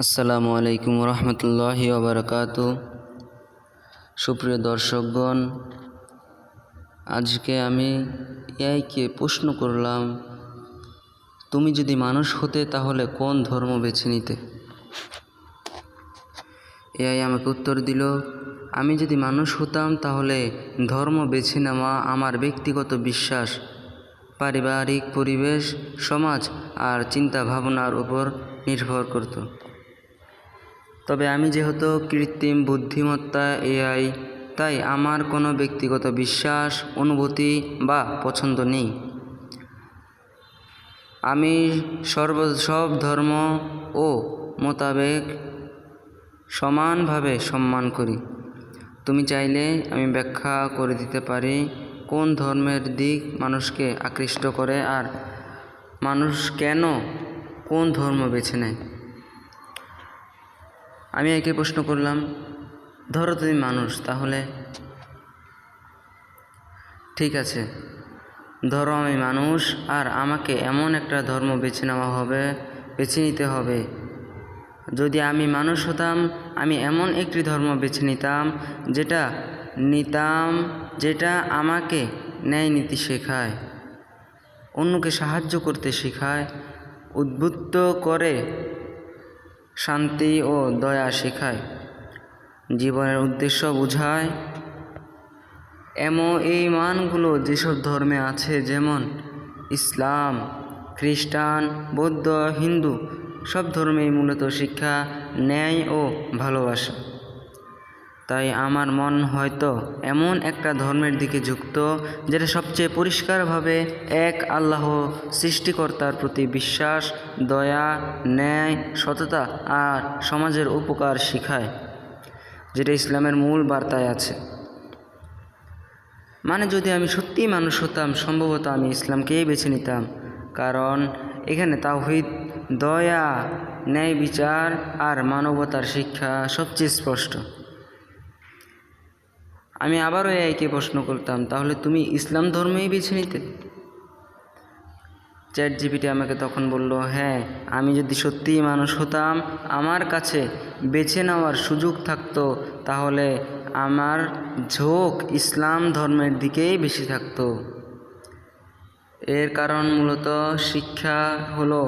আসসালামু আলাইকুম রহমতুল্লাহি ওবরাকাত সুপ্রিয় দর্শকগণ, আজকে আমি এআইকে প্রশ্ন করলাম, তুমি যদি মানুষ হতে তাহলে কোন ধর্ম বেছে নিতে? এআই আমাকে উত্তর দিল, আমি যদি মানুষ হতাম তাহলে ধর্ম বেছে নেওয়া আমার ব্যক্তিগত বিশ্বাস, পারিবারিক পরিবেশ, সমাজ আর চিন্তা ভাবনার উপর নির্ভর করত। তবে আমি যেহেতু কৃত্রিম বুদ্ধিমত্তা এআই, তাই আমার কোনো ব্যক্তিগত বিশ্বাস, অনুভূতি বা পছন্দ নেই। আমি সর্ব সব ধর্ম ও মোতাবেক সমানভাবে সম্মান করি। তুমি চাইলে আমি ব্যাখ্যা করে দিতে পারি কোন ধর্মের দিক মানুষকে আকৃষ্ট করে আর মানুষ কেন কোন ধর্ম বেছে নেয়। আমি একে প্রশ্ন করলাম, ধরো তুমি মানুষ, তাহলে? ঠিক আছে। ধরো আমি মানুষ, আর আমাকে এমন একটা ধর্ম বেছে নেওয়া হবে, বেছে নিতে হবে। যদি আমি মানুষ হতাম, আমি এমন একটি ধর্ম বেছে নিতাম, যেটা নিতাম, যেটা আমাকে ন্যায় নীতি শেখায়, অন্যকে সাহায্য করতে শেখায়, উদ্বুদ্ধ করে শান্তি ও দয়া শেখায়। জীবনের উদ্দেশ্য বোঝায় এমন এই মানগুলো যেসব ধর্মে আছে, যেমন ইসলাম, খ্রিস্টান, বৌদ্ধ, হিন্দু, সব ধর্মেই মূলত শিক্ষা, ন্যায় ও ভালোবাসা। তাই আমার মন হয়তো এমন একটা ধর্মের দিকে যুক্ত যেটা সবচেয়ে পরিষ্কারভাবে এক আল্লাহ সৃষ্টিকর্তার প্রতি বিশ্বাস, দয়া, ন্যায়, সততা আর সমাজের উপকার শিখায়, যেটা ইসলামের মূল বার্তায় আছে। মানে যদি আমি সত্যিই মানুষ হতাম, সম্ভবত আমি ইসলামকেই বেছে নিতাম, কারণ এখানে তাওহিদ, দয়া, ন্যায় বিচার আর মানবতার শিক্ষা সবচেয়ে স্পষ্ট। আমি আবারও এআইকে প্রশ্ন করতাম, তাহলে তুমি ইসলাম ধর্মেই বেছে নিতে? চ্যাট জিপিটি আমাকে তখন বলল হ্যাঁ আমি যদি সত্যিই মানুষ হতাম, আমার কাছে বেছে নেওয়ার সুযোগ থাকতো, তাহলে আমার ঝোঁক ইসলাম ধর্মের দিকেই বেশি থাকতো। এর কারণ মূলত শিক্ষা হলো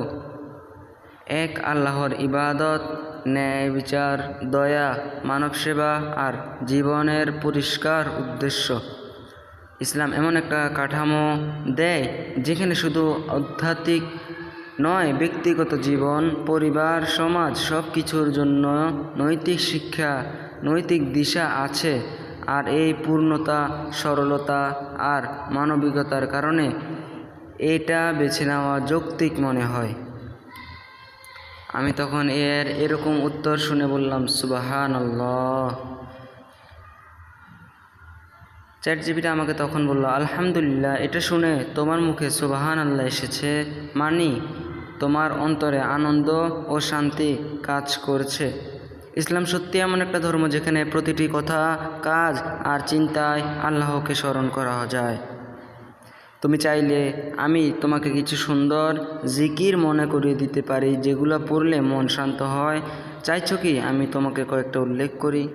এক, আল্লাহর ইবাদত ন্যায় বিচার, দয়া, মানব সেবা আর জীবনের পরিষ্কার উদ্দেশ্য। ইসলাম এমন একটা কাঠামো দেয় যেখানে শুধু আধ্যাত্মিক নয়, ব্যক্তিগত জীবন, পরিবার, সমাজ সব কিছুর জন্য নৈতিক শিক্ষা, নৈতিক দিশা আছে আর এই পূর্ণতা, সরলতা আর মানবিকতার কারণে এটা বেছে নেওয়া যৌক্তিক মনে হয়। আমি তখন এর এরকম উত্তর শুনে বললাম সুবাহান আল্লাহ চ্যাট জিবিটা আমাকে তখন বলল, আলহামদুলিল্লাহ, এটা শুনে তোমার মুখে সুবাহান আল্লাহ এসেছে। মানি, তোমার অন্তরে আনন্দ ও শান্তি কাজ করছে। ইসলাম সত্যি এমন একটা ধর্ম যেখানে প্রতিটি কথা, কাজ আর চিন্তায় আল্লাহকে স্মরণ করা যায়। তুমি চাইলে আমি তোমাকে কিছু সুন্দর জিকির মনে করিয়ে দিতে পারি, যেগুলো পড়লে মন শান্ত হয়। চাইছো কি? আমি তোমাকে কয়েকটা উল্লেখ করি।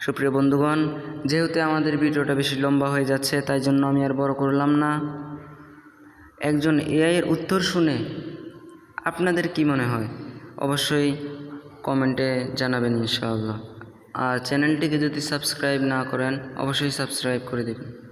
সুপ্রিয় বন্ধুগণ, যেহেতু আমাদের ভিডিওটা বেশি লম্বা হয়ে যাচ্ছে, তাই জন্য আমি আর বড় করলাম না। একজন এআইয়ের উত্তর শুনে আপনাদের কি মনে হয়? অবশ্যই কমেন্টে জানাবেন ইনশাআল্লাহ। আর চ্যানেলটিকে যদি সাবস্ক্রাইব না করেন, অবশ্যই সাবস্ক্রাইব করে দেবেন।